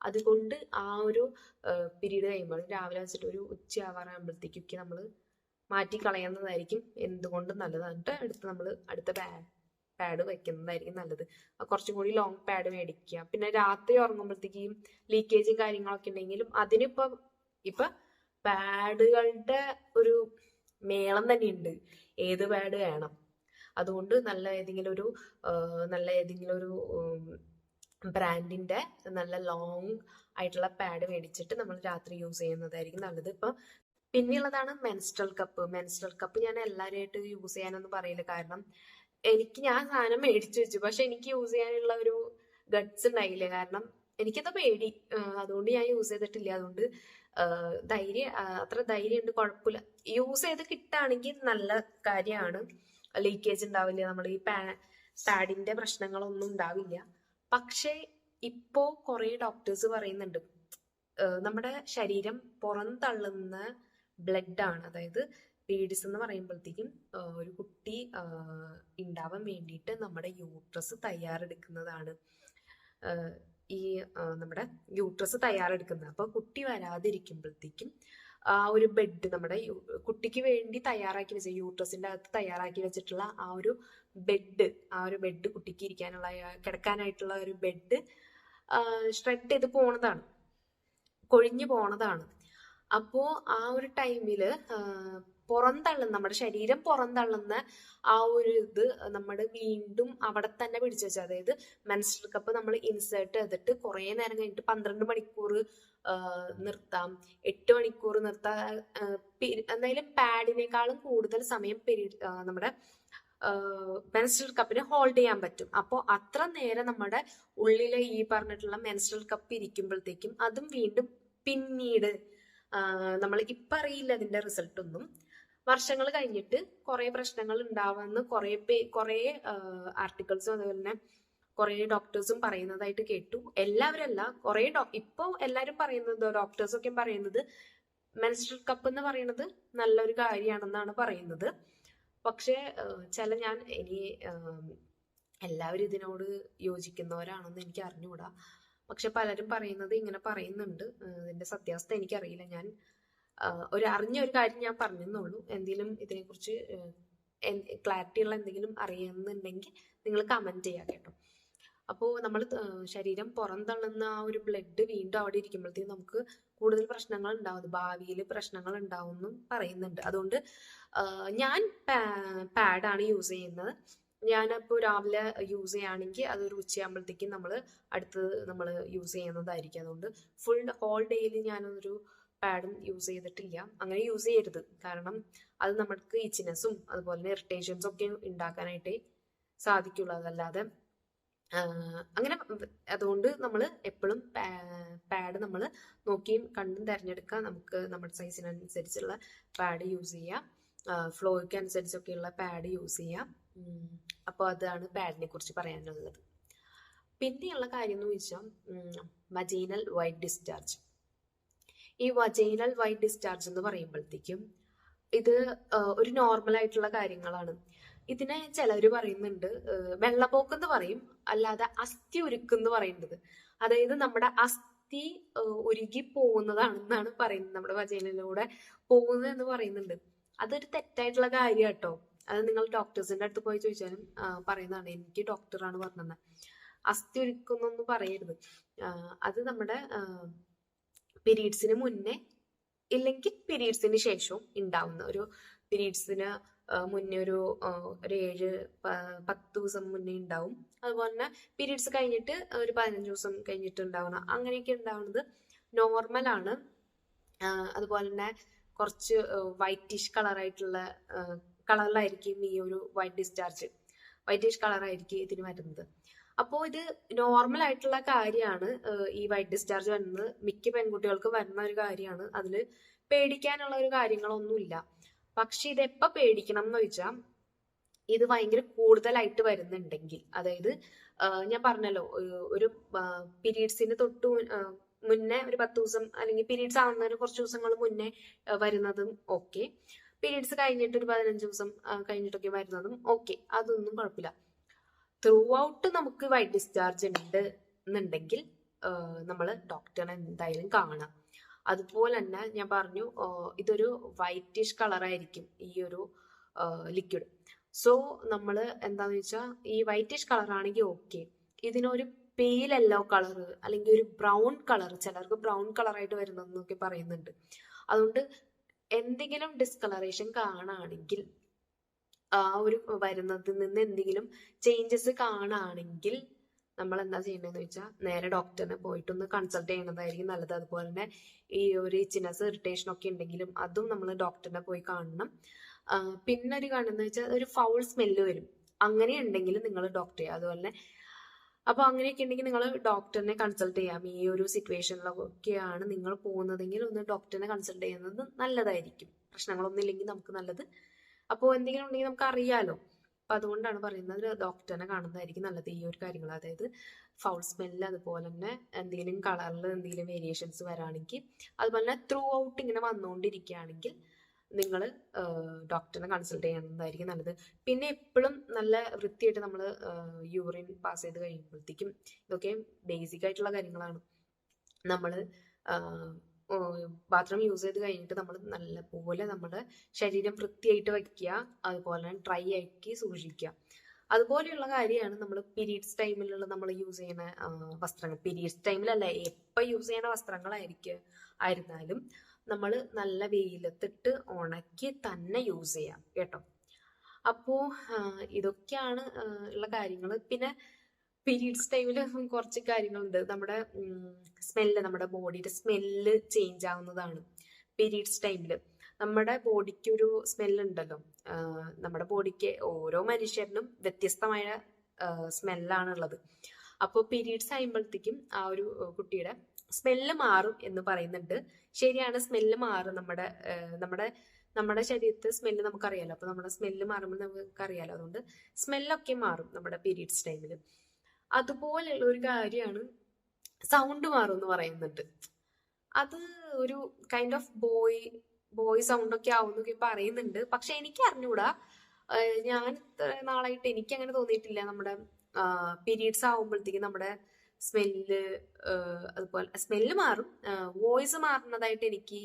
അതുകൊണ്ട് ആ ഒരു പീരീഡ് കഴിയുമ്പോൾ രാവിലെ വെച്ചിട്ട് ഒരു ഉച്ച ഉച്ചയാവാറാകുമ്പോഴത്തേക്കൊക്കെ നമ്മൾ മാറ്റി കളയുന്നതായിരിക്കും എന്തുകൊണ്ടും നല്ലത്. എന്നിട്ട് അടുത്ത് നമ്മൾ അടുത്ത പാ പാഡ് വെക്കുന്നതായിരിക്കും നല്ലത്. കുറച്ചും കൂടി ലോങ് പാഡ് മേടിക്കുക. പിന്നെ രാത്രി ഉറങ്ങുമ്പോഴത്തേക്കും ലീക്കേജും കാര്യങ്ങളൊക്കെ ഉണ്ടെങ്കിലും അതിനിപ്പോ ഇപ്പൊ പാഡുകളുടെ ഒരു മേളം തന്നെയുണ്ട്. ഏത് പാഡ് വേണം? അതുകൊണ്ട് നല്ല ഏതെങ്കിലും ഒരു നല്ല ഏതെങ്കിലും ഒരു ബ്രാൻഡിന്റെ നല്ല ലോങ് ആയിട്ടുള്ള പാഡ് മേടിച്ചിട്ട് നമ്മൾ രാത്രി യൂസ് ചെയ്യുന്നതായിരിക്കും നല്ലത്. ഇപ്പം പിന്നെയുള്ളതാണ് മെൻസ്ട്രൽ കപ്പ് മെൻസ്ട്രൽ കപ്പ് ഞാൻ എല്ലാവരുമായിട്ട് യൂസ് ചെയ്യാനൊന്നും പറയില്ല. കാരണം എനിക്ക് ഞാൻ സാധനം മേടിച്ചു വെച്ചു. പക്ഷെ എനിക്ക് യൂസ് ചെയ്യാനുള്ള ഒരു ഗട്ട്സ് ഉണ്ടായില്ല. കാരണം എനിക്കത് പേടി. അതുകൊണ്ട് ഞാൻ യൂസ് ചെയ്തിട്ടില്ല. അതുകൊണ്ട് ധൈര്യം അത്ര ധൈര്യം ഉണ്ട് കുഴപ്പമില്ല. യൂസ് ചെയ്ത് കിട്ടുകയാണെങ്കിൽ നല്ല കാര്യമാണ്. ലീക്കേജ് ഉണ്ടാവില്ല. നമ്മൾ ഈ പാ പാഡിന്റെ പ്രശ്നങ്ങളൊന്നും ഉണ്ടാവില്ല. പക്ഷേ ഇപ്പോ കുറെ ഡോക്ടേഴ്സ് പറയുന്നുണ്ട്. നമ്മുടെ ശരീരം പുറന്തള്ളുന്ന ബ്ലഡ് ആണ്. അതായത് പീഡിസ് എന്ന് പറയുമ്പോഴത്തേക്കും ഒരു കുട്ടി ഉണ്ടാവാൻ വേണ്ടിയിട്ട് നമ്മുടെ യൂട്രസ് തയ്യാറെടുക്കുന്നതാണ്. ഈ നമ്മുടെ യൂട്രസ് തയ്യാറെടുക്കുന്നത്. അപ്പൊ കുട്ടി വരാതിരിക്കുമ്പോഴത്തേക്കും ആ ഒരു ബെഡ് നമ്മുടെ കുട്ടിക്ക് വേണ്ടി തയ്യാറാക്കി വെച്ച യൂട്രസിന്റെ അകത്ത് തയ്യാറാക്കി വെച്ചിട്ടുള്ള ആ ഒരു ബെഡ് ആ ഒരു ബെഡ് കുട്ടിക്ക് ഇരിക്കാനുള്ള കിടക്കാനായിട്ടുള്ള ഒരു ബെഡ് ഷ്രെഡ് ചെയ്ത് പോണതാണ്. കൊഴിഞ്ഞു പോണതാണ്. അപ്പോ ആ ഒരു ടൈമിൽ പുറന്തള്ളുന്ന നമ്മുടെ ശരീരം പുറന്തള്ളുന്ന ആ ഒരു ഇത് നമ്മൾ വീണ്ടും അവിടെ തന്നെ പിടിച്ചു വെച്ചാൽ അതായത് മെൻസ്ട്രൽ കപ്പ് നമ്മൾ ഇൻസേർട്ട് ചെയ്തിട്ട് കുറേ നേരം കഴിഞ്ഞിട്ട് പന്ത്രണ്ട് മണിക്കൂർ നിർത്താം. എട്ട് മണിക്കൂർ നിർത്താം എന്തായാലും പാഡിനേക്കാളും കൂടുതൽ സമയം നമ്മുടെ മെൻസ്ട്രൽ കപ്പിനെ ഹോൾഡ് ചെയ്യാൻ പറ്റും. അപ്പോൾ അത്ര നേരം നമ്മുടെ ഉള്ളിലെ ഈ പറഞ്ഞിട്ടുള്ള മെൻസ്ട്രൽ കപ്പ് ഇരിക്കുമ്പോഴത്തേക്കും അതും വീണ്ടും പിന്നീട് നമ്മൾ ഇപ്പം അറിയില്ല അതിന്റെ റിസൾട്ട് ഒന്നും. വർഷങ്ങൾ കഴിഞ്ഞിട്ട് കുറേ പ്രശ്നങ്ങൾ ഉണ്ടാവുമെന്ന് കുറേ പേ കുറേ ആർട്ടിക്കിൾസും അതുപോലെ തന്നെ കുറെ ഡോക്ടേഴ്സും പറയുന്നതായിട്ട് കേട്ടു. എല്ലാവരും അല്ല കുറെ ഡോ ഇപ്പൊ എല്ലാരും പറയുന്നത് ഡോക്ടേഴ്സ് ഒക്കെ പറയുന്നത് മെൻസ്ട്രൽ കപ്പ് എന്ന് പറയുന്നത് നല്ലൊരു കാര്യമാണെന്നാണ് പറയുന്നത്. പക്ഷേ ചില ഞാൻ ഇനി എല്ലാവരും ഇതിനോട് യോജിക്കുന്നവരാണെന്ന് എനിക്ക് അറിഞ്ഞുകൂടാ. പക്ഷെ പലരും പറയുന്നത് ഇങ്ങനെ പറയുന്നുണ്ട്. ഇതിന്റെ സത്യാവസ്ഥ എനിക്കറിയില്ല. ഞാൻ ഒരു അറിഞ്ഞ ഒരു കാര്യം ഞാൻ പറഞ്ഞെന്നുള്ളൂ എന്തെങ്കിലും ഇതിനെക്കുറിച്ച് ക്ലാരിറ്റി ഉള്ള എന്തെങ്കിലും അറിയുന്നുണ്ടെങ്കിൽ നിങ്ങൾ കമന്റ് ചെയ്യാം കേട്ടോ. അപ്പോൾ നമ്മൾ ശരീരം പുറന്തള്ളുന്ന ആ ഒരു ബ്ലഡ് വീണ്ടും അവിടെ ഇരിക്കുമ്പോഴത്തേക്കും നമുക്ക് കൂടുതൽ പ്രശ്നങ്ങൾ ഉണ്ടാവും. ഭാവിയിൽ പ്രശ്നങ്ങൾ ഉണ്ടാവും പറയുന്നുണ്ട്. അതുകൊണ്ട് ഞാൻ പാഡാണ് യൂസ് ചെയ്യുന്നത്. ഞാനപ്പോൾ രാവിലെ യൂസ് ചെയ്യുകയാണെങ്കിൽ അതൊരു ഉച്ചയാകുമ്പോഴത്തേക്കും നമ്മൾ അടുത്ത് നമ്മൾ യൂസ് ചെയ്യുന്നതായിരിക്കും. അതുകൊണ്ട് ഫുൾ ഹോൾ ഡേയിൽ ഞാനൊരു പാഡും യൂസ് ചെയ്തിട്ടില്ല. അങ്ങനെ യൂസ് ചെയ്യരുത്. കാരണം അത് നമുക്ക് ഇച്ചിനെസ്സും അതുപോലെ തന്നെ ഇറിറ്റേഷൻസും ഒക്കെ ഉണ്ടാക്കാനായിട്ട് സാധിക്കുള്ളൂ. അതല്ലാതെ അങ്ങനെ അതുകൊണ്ട് നമ്മൾ എപ്പോഴും പാഡ് നമ്മൾ നോക്കിയും കണ്ടും തിരഞ്ഞെടുക്കുക നമുക്ക് നമ്മുടെ സൈസിനനുസരിച്ചുള്ള പാഡ് യൂസ് ചെയ്യാം. ഫ്ലോയ്ക്ക് അനുസരിച്ചൊക്കെയുള്ള പാഡ് യൂസ് ചെയ്യാം. അപ്പോൾ അതാണ് പാഡിനെ കുറിച്ച് പറയാനുള്ളത്. പിന്നെയുള്ള കാര്യം എന്ന് വെച്ചാൽ വജൈനൽ വൈറ്റ് ഡിസ്ചാർജ് ഈ വജൈനൽ വൈറ്റ് ഡിസ്ചാർജ് എന്ന് പറയുമ്പോഴത്തേക്കും ഇത് ഒരു നോർമൽ ആയിട്ടുള്ള കാര്യങ്ങളാണ്. ഇതിനെ ചിലർ പറയുന്നുണ്ട് വെള്ളപോക്ക് എന്ന് പറയും അല്ലാതെ അസ്ഥി ഉരുക്കെന്ന് പറയുന്നത്. അതായത് നമ്മുടെ അസ്ഥി ഉരുകി പോകുന്നതാണെന്നാണ് പറയുന്നത് നമ്മുടെ വചനയിലൂടെ പോകുന്നത് എന്ന് പറയുന്നുണ്ട്. അതൊരു തെറ്റായിട്ടുള്ള കാര്യം കേട്ടോ അത് നിങ്ങൾ ഡോക്ടേഴ്സിന്റെ അടുത്ത് പോയി ചോദിച്ചാലും പറയുന്നതാണ്. എനിക്ക് ഡോക്ടറാണ് പറഞ്ഞത്. അസ്ഥി ഉരുക്കുന്നൊന്നും പറയരുത്. അത് നമ്മുടെ പീരീഡ്സിന് മുന്നേ ഇല്ലെങ്കിൽ പീരീഡ്സിന് ശേഷവും ഉണ്ടാവുന്ന ഒരു പീരീഡ്സിന് മുന്നേ ഒരു ഒരു ഏഴ് പത്ത് ദിവസം മുന്നേ ഉണ്ടാവും. അതുപോലെ തന്നെ പീരീഡ്സ് കഴിഞ്ഞിട്ട് ഒരു പതിനഞ്ച് ദിവസം കഴിഞ്ഞിട്ട് ഉണ്ടാവണം. അങ്ങനെയൊക്കെ ഉണ്ടാവുന്നത് നോർമലാണ് അതുപോലെ തന്നെ കുറച്ച് വൈറ്റിഷ് കളറായിട്ടുള്ള കളറിലായിരിക്കും ഈ ഒരു വൈറ്റ് ഡിസ്ചാർജ് വൈറ്റിഷ് കളറായിരിക്കും ഇതിന് വരുന്നത്. അപ്പോൾ ഇത് നോർമൽ ആയിട്ടുള്ള കാര്യമാണ്. ഈ വൈറ്റ് ഡിസ്ചാർജ് വരുന്നത്. മിക്ക പെൺകുട്ടികൾക്കും വരുന്ന ഒരു കാര്യമാണ്. അതിൽ പേടിക്കാനുള്ള ഒരു കാര്യങ്ങളൊന്നുമില്ല. പക്ഷെ ഇത് പേടിക്കണം എന്ന് വെച്ചാൽ ഇത് ഭയങ്കര കൂടുതലായിട്ട് വരുന്നുണ്ടെങ്കിൽ. അതായത് ഞാൻ പറഞ്ഞല്ലോ ഒരു- ഒരു പീരീഡ്സിന് തൊട്ട് മുന്നേ ഒരു പത്ത് ദിവസം അല്ലെങ്കിൽ പീരീഡ്സ് ആവുന്നതിന് കുറച്ച് ദിവസങ്ങൾ മുന്നേ വരുന്നതും ഓക്കെ. പീരീഡ്സ് കഴിഞ്ഞിട്ട് ഒരു പതിനഞ്ച് ദിവസം കഴിഞ്ഞിട്ടൊക്കെ വരുന്നതും ഓക്കെ. അതൊന്നും കുഴപ്പമില്ല. ത്രൂ ഔട്ട് നമുക്ക് വൈറ്റ് ഡിസ്ചാർജ് ഉണ്ട് എന്നുണ്ടെങ്കിൽ നമ്മൾ ഡോക്ടറെ എന്തായാലും കാണാം അതുപോലെ തന്നെ ഞാൻ പറഞ്ഞു ഇതൊരു വൈറ്റിഷ് കളറായിരിക്കും ഈ ഒരു ലിക്വിഡ് സോ നമ്മൾ എന്താന്ന് വെച്ചാൽ ഈ വൈറ്റിഷ് കളർ ആണെങ്കിൽ ഓക്കെ ഇതിനൊരു പേൽ യെല്ലോ കളർ അല്ലെങ്കിൽ ഒരു ബ്രൗൺ കളർ ചിലർക്ക് ബ്രൗൺ കളറായിട്ട് വരുന്നതെന്നൊക്കെ പറയുന്നുണ്ട്. അതുകൊണ്ട് എന്തെങ്കിലും ഡിസ്കളറേഷൻ കാണുകയാണെങ്കിൽ ആ ഒരു വരുന്നതിൽ നിന്ന് എന്തെങ്കിലും ചേഞ്ചസ് കാണുകയാണെങ്കിൽ നമ്മൾ എന്താ ചെയ്യേണ്ടതെന്ന് വെച്ചാൽ നേരെ ഡോക്ടറിനെ പോയിട്ടൊന്ന് കൺസൾട്ട് ചെയ്യുന്നതായിരിക്കും നല്ലത്. അതുപോലെ തന്നെ ഈ ഒരു ഇച്ചിനസ് ഇറിറ്റേഷൻ ഒക്കെ ഉണ്ടെങ്കിലും അതും നമ്മൾ ഡോക്ടറിനെ പോയി കാണണം. പിന്നെ ഒരു കാണുന്നത് വെച്ചാൽ ഒരു ഫൗൾ സ്മെല്ല് വരും. അങ്ങനെ ഉണ്ടെങ്കിലും നിങ്ങൾ ഡോക്ടറെ അതുപോലെ തന്നെ അപ്പൊ അങ്ങനെയൊക്കെ ഉണ്ടെങ്കിൽ നിങ്ങൾ ഡോക്ടറിനെ കൺസൾട്ട് ചെയ്യാം. ഈ ഒരു സിറ്റുവേഷനിലൊക്കെയാണ് നിങ്ങൾ പോകുന്നതെങ്കിൽ ഒന്ന് ഡോക്ടറിനെ കൺസൾട്ട് ചെയ്യുന്നത് നല്ലതായിരിക്കും. പ്രശ്നങ്ങളൊന്നും ഇല്ലെങ്കിൽ നമുക്ക് നല്ലത്. അപ്പോൾ എന്തെങ്കിലും ഉണ്ടെങ്കിൽ നമുക്ക് അറിയാലോ. അപ്പൊ അതുകൊണ്ടാണ് പറയുന്നത് ഡോക്ടറിനെ കാണുന്നതായിരിക്കും നല്ലത് ഈ ഒരു കാര്യങ്ങൾ. അതായത് ഫൗൾ സ്മെല്ല് അതുപോലെ തന്നെ എന്തെങ്കിലും കളറിൽ എന്തെങ്കിലും വേരിയേഷൻസ് വരാണെങ്കിൽ അതുപോലെ തന്നെ ത്രൂ ഔട്ട് ഇങ്ങനെ വന്നുകൊണ്ടിരിക്കുകയാണെങ്കിൽ നിങ്ങൾ ഡോക്ടറിനെ കൺസൾട്ട് ചെയ്യുന്നതായിരിക്കും നല്ലത്. പിന്നെ എപ്പോഴും നല്ല വൃത്തിയായിട്ട് നമ്മൾ യൂറിൻ പാസ് ചെയ്ത് കഴിയുമ്പോഴത്തേക്കും ഇതൊക്കെ ബേസിക് ആയിട്ടുള്ള കാര്യങ്ങളാണ്. നമ്മൾ ബാത്റൂം യൂസ് ചെയ്ത് കഴിഞ്ഞിട്ട് നമ്മൾ നല്ലപോലെ നമ്മുടെ ശരീരം വൃത്തിയായിട്ട് വയ്ക്കുക അതുപോലെ തന്നെ ഡ്രൈ ആക്കി സൂക്ഷിക്കുക. അതുപോലെയുള്ള കാര്യമാണ് നമ്മൾ പീരീഡ്സ് ടൈമിലുള്ള നമ്മൾ യൂസ് ചെയ്യുന്ന വസ്ത്രങ്ങൾ. പീരീഡ്സ് ടൈമിലല്ല എപ്പോൾ യൂസ് ചെയ്യുന്ന വസ്ത്രങ്ങളായിരിക്കും ആയിരുന്നാലും നമ്മൾ നല്ല വെയിലത്തിട്ട് ഉണക്കി തന്നെ യൂസ് ചെയ്യാം കേട്ടോ. അപ്പോൾ ഇതൊക്കെയാണ് ഉള്ള കാര്യങ്ങൾ പിന്നെ പീരീഡ്സ് ടൈമിൽ കുറച്ച് കാര്യങ്ങളുണ്ട്. നമ്മുടെ സ്മെല്ല് നമ്മുടെ ബോഡിയുടെ സ്മെല്ല് ചേഞ്ച് ആവുന്നതാണ് പീരീഡ്സ് ടൈമിൽ നമ്മുടെ ബോഡിക്ക് ഒരു സ്മെല്ല് ഉണ്ടല്ലോ. നമ്മുടെ ബോഡിക്ക് ഓരോ മനുഷ്യരിനും വ്യത്യസ്തമായ സ്മെല്ലാണുള്ളത് അപ്പോൾ പീരീഡ്സ് ആയുമ്പോഴത്തേക്കും ആ ഒരു കുട്ടിയുടെ സ്മെല്ല് മാറും എന്ന് പറയുന്നുണ്ട്. ശരിയാണ് സ്മെല്ല് മാറും. നമ്മുടെ നമ്മുടെ നമ്മുടെ ശരീരത്തെ സ്മെല്ല് നമുക്കറിയാലോ. അപ്പൊ നമ്മുടെ സ്മെല്ല് മാറുമ്പോൾ നമുക്കറിയാലോ. അതുകൊണ്ട് സ്മെല്ലൊക്കെ മാറും നമ്മുടെ പീരീഡ്സ് ടൈമിൽ അതുപോലെയുള്ള ഒരു കാര്യമാണ് സൗണ്ട് മാറും എന്ന് പറയുന്നുണ്ട്. അത് ഒരു kind of boy boy sound ഒക്കെ ആവുന്നൊക്കെ പറയുന്നുണ്ട്. പക്ഷെ എനിക്ക് അറിഞ്ഞുകൂടാ ഞാൻ നാളായിട്ട് എനിക്ക് അങ്ങനെ തോന്നിയിട്ടില്ല നമ്മുടെ പീരീഡ്സ് ആവുമ്പോഴത്തേക്കും നമ്മുടെ സ്മെല്ല് അതുപോലെ സ്മെല്ല് മാറും. വോയിസ് മാറുന്നതായിട്ട് എനിക്ക്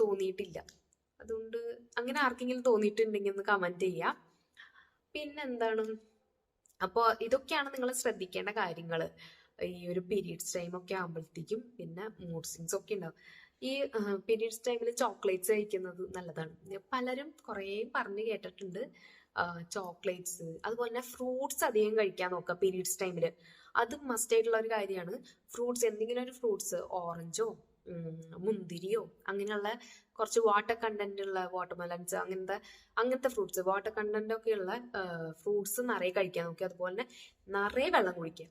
തോന്നിയിട്ടില്ല. അതുകൊണ്ട് അങ്ങനെ ആർക്കെങ്കിലും തോന്നിയിട്ടുണ്ടെങ്കിൽ ഒന്ന് കമന്റ് ചെയ്യാം. പിന്നെന്താണ്? അപ്പോൾ ഇതൊക്കെയാണ് നിങ്ങൾ ശ്രദ്ധിക്കേണ്ട കാര്യങ്ങൾ ഈ ഒരു പീരീഡ്സ് ടൈം ഒക്കെ ആകുമ്പോഴത്തേക്കും പിന്നെ മൂഡ് സ്വിങ്സ് ഒക്കെ ഉണ്ടാവും. ഈ പീരീഡ്സ് ടൈമിൽ ചോക്ലേറ്റ്സ് കഴിക്കുന്നത് നല്ലതാണ്. പലരും കുറേ പറഞ്ഞു കേട്ടിട്ടുണ്ട്. ചോക്ലേറ്റ്സ് അതുപോലെ തന്നെ ഫ്രൂട്ട്സ് അധികം കഴിക്കാൻ നോക്കുക പീരീഡ്സ് ടൈമിൽ അത് മസ്റ്റ് ആയിട്ടുള്ള ഒരു കാര്യമാണ്. ഫ്രൂട്ട്സ് എന്തെങ്കിലും ഒരു ഫ്രൂട്ട്സ് ഓറഞ്ചോ മുന്തിരിയോ അങ്ങനെയുള്ള കുറച്ച് വാട്ടർ കണ്ടന്റ് ഉള്ള വാട്ടർമെലൻസ് അങ്ങനത്തെ അങ്ങനത്തെ ഫ്രൂട്ട്സ് വാട്ടർ കണ്ടന്റ് ഒക്കെ ഉള്ള ഫ്രൂട്ട്സ് നിറയെ കഴിക്കാൻ നോക്കി അതുപോലെ തന്നെ നിറയെ വെള്ളം കുടിക്കുക.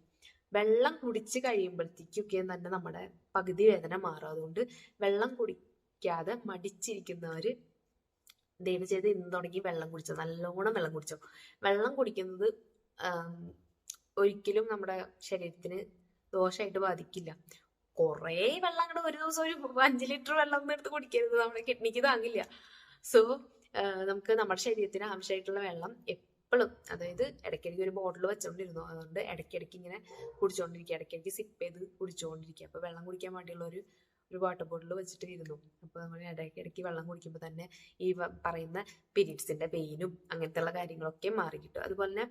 വെള്ളം കുടിച്ച് കഴിയുമ്പോഴത്തേക്കൊക്കെ തന്നെ നമ്മുടെ പകുതി വേദന മാറും. അതുകൊണ്ട് വെള്ളം കുടിക്കാതെ മടിച്ചിരിക്കുന്നവര് ദയവ് ചെയ്ത് ഇന്ന് തുടങ്ങി വെള്ളം കുടിച്ചോ. നല്ലോണം വെള്ളം കുടിച്ചോ. വെള്ളം കുടിക്കുന്നത് ഒരിക്കലും നമ്മുടെ ശരീരത്തിന് ദോഷമായിട്ട് ബാധിക്കില്ല. കുറേ വെള്ളം അങ്ങോട്ട് ഒരു ദിവസം ഒരു അഞ്ച് ലിറ്റർ വെള്ളം ഒന്നും എടുത്ത് കുടിക്കരുത്. നമ്മുടെ കിഡ്നിക്ക് താങ്ങില്ല. സോ നമുക്ക് നമ്മുടെ ശരീരത്തിന് ആവശ്യമായിട്ടുള്ള വെള്ളം എപ്പോഴും അതായത് ഇടയ്ക്കിടയ്ക്ക് ഒരു ബോട്ടിൽ വെച്ചോണ്ടിരുന്നു. അതുകൊണ്ട് ഇടയ്ക്കിടയ്ക്ക് ഇങ്ങനെ കുടിച്ചുകൊണ്ടിരിക്കുക ഇടയ്ക്കിടയ്ക്ക് സിപ്പ് ചെയ്ത് കുടിച്ചുകൊണ്ടിരിക്കുക അപ്പോൾ വെള്ളം കുടിക്കാൻ വേണ്ടിയുള്ള ഒരു ഒരു വാട്ടർ ബോട്ടിൽ വെച്ചിട്ട് ഇരുന്നു അപ്പോൾ നമ്മൾ ഇടയ്ക്കിടയ്ക്ക് വെള്ളം കുടിക്കുമ്പോൾ തന്നെ ഈ പറയുന്ന പീരീഡ്സിന്റെ പെയിനും അങ്ങനത്തെ ഉള്ള കാര്യങ്ങളൊക്കെ മാറി കിട്ടും അതുപോലെ തന്നെ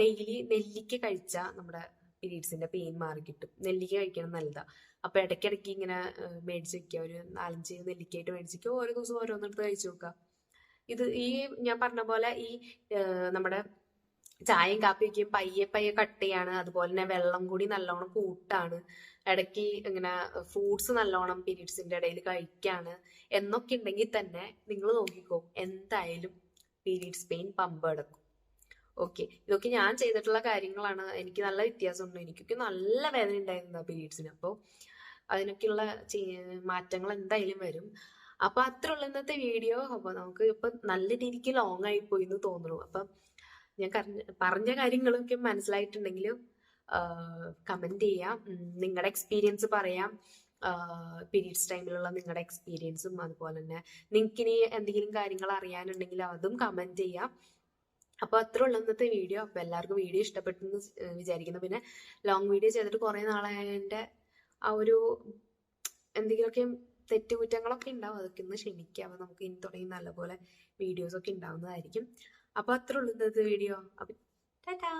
ഡെയിലി നെല്ലിക്ക കഴിച്ച നമ്മുടെ പീരീഡ്സിന്റെ പെയിൻ മാറി കിട്ടും. നെല്ലിക്ക കഴിക്കണം നല്ലതാ. അപ്പൊ ഇടയ്ക്കിടയ്ക്ക് ഇങ്ങനെ മേടിച്ചു വെക്കുക ഒരു നാലഞ്ച് നെല്ലിക്കയായിട്ട് മേടിച്ച് വെക്കുക ഓരോ ദിവസം ഓരോന്നെടുത്ത് കഴിച്ചു നോക്കുക ഇത് ഈ ഞാൻ പറഞ്ഞ പോലെ ഈ നമ്മുടെ ചായയും കാപ്പിയൊക്കെ പയ്യെ പയ്യെ കട്ട് ചെയ്യാണ് അതുപോലെ തന്നെ വെള്ളം കൂടി നല്ലോണം കൂട്ടാണ്. ഇടയ്ക്ക് ഇങ്ങനെ ഫ്രൂട്ട്സ് നല്ലോണം പീരീഡ്സിന്റെ ഇടയിൽ കഴിക്കാണ്. എന്നൊക്കെ ഉണ്ടെങ്കിൽ തന്നെ നിങ്ങൾ നോക്കിക്കോ. എന്തായാലും പീരീഡ്സ് പെയിൻ പമ്പ് എടുക്കും ഓക്കെ. ഇതൊക്കെ ഞാൻ ചെയ്തിട്ടുള്ള കാര്യങ്ങളാണ്. എനിക്ക് നല്ല വ്യത്യാസമുണ്ട്. എനിക്കൊക്കെ നല്ല വേദന ഉണ്ടായിരുന്നു പീരീഡ്സിന്. അപ്പോൾ അതിനൊക്കെയുള്ള മാറ്റങ്ങൾ എന്തായാലും വരും. അപ്പൊ അത്ര ഉള്ള ഇന്നത്തെ വീഡിയോ. അപ്പൊ നമുക്ക് ഇപ്പൊ നല്ല രീതിക്ക് ലോങ് ആയി പോയി എന്ന് തോന്നുന്നു. അപ്പം ഞാൻ പറഞ്ഞ കാര്യങ്ങളൊക്കെ മനസ്സിലായിട്ടുണ്ടെങ്കിൽ കമന്റ് ചെയ്യാം. നിങ്ങളുടെ എക്സ്പീരിയൻസ് പറയാം. പീരീഡ്സ് ടൈമിലുള്ള നിങ്ങളുടെ എക്സ്പീരിയൻസും അതുപോലെ തന്നെ നിങ്ങൾക്ക് ഇനി എന്തെങ്കിലും കാര്യങ്ങൾ അറിയാനുണ്ടെങ്കിൽ അതും കമന്റ് ചെയ്യാം. അപ്പൊ അത്ര ഉള്ള ഇന്നത്തെ വീഡിയോ അപ്പൊ എല്ലാവർക്കും വീഡിയോ ഇഷ്ടപ്പെട്ടു എന്ന് വിചാരിക്കുന്നു. പിന്നെ ലോങ് വീഡിയോ ചെയ്തിട്ട് കുറെ നാളായതിന്റെ ആ ഒരു എന്തെങ്കിലുമൊക്കെ തെറ്റുകുറ്റങ്ങളൊക്കെ ഉണ്ടാവും അതൊക്കെ ഒന്ന് ക്ഷമിക്കുക അപ്പൊ നമുക്ക് ഇനി തുടങ്ങി നല്ലപോലെ വീഡിയോസ് ഒക്കെ ഉണ്ടാവുന്നതായിരിക്കും അപ്പൊ അത്ര ഉള്ളൂ ഇന്നത്തെ വീഡിയോ അപ്പൊ ടാറ്റാ!